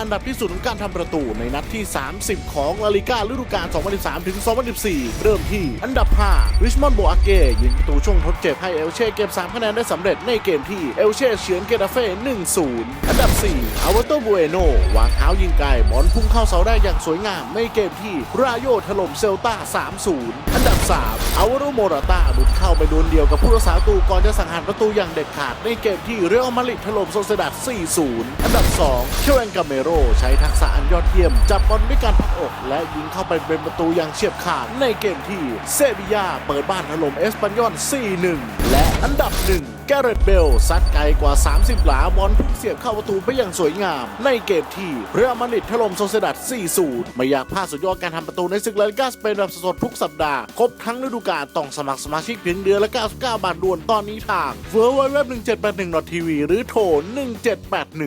อันดับที่สุดของการทำประตูในนัดที่ 30 ของลาลิกาฤดูกาล 2013 ถึง 2014 เริ่มที่อันดับ 5 ริชมอนด์โบอาเก้ยิงประตูช่วงทด เจ็บให้เอลเช่เก็บ3คะแนนได้สำเร็จในเกมที่เอลเช่เฉือนเกตาเฟ่ 1-0 อันดับ 4 อาวโตบูเอโนวางเท้ายิงไกลบอลพุ่งเข้าเสาได้อย่างสวยงามในเกมที่ราโยถล่มเซลตา3-0 อันดับ 3 อาวาโรโมราตาบุกเข้าไปดวลเดียวกับผู้รักษาประตูก่อนจะสังหารประตูอย่างเด็ดขาดในเกมที่เรอัลมาดริดถล่มโซเซดัด4-0 อันดับ 2 เชเวนกาเมโรใช้ทักษะอันยอดเยี่ยม จับบอลด้วยการพักอกและยิงเข้าไปเป็นประตูอย่างเฉียบขาดในเกมที่เซบียาเปิดบ้านถล่มเอสปันยอน4-1และอันดับ 1 แกเรตเบลซัดไกลกว่า 30 หลาบอลพุ่งเสียบเข้าประตูไปอย่างสวยงาม ในเกมที่เรอัลมาดริดถล่มโซเซดัด4-0 ไม่อยากพลาดสุดยอดการทำประตูในศึกลาลิกาสเปนแบบสดๆทุกสัปดาห์ ครบทั้งฤดูกาลต้องสมัครสมาชิกเพียงเดือนละ 99 บาทด่วนตอนนี้ทาง w w w 1 7 8 1 tv หรือโทร1781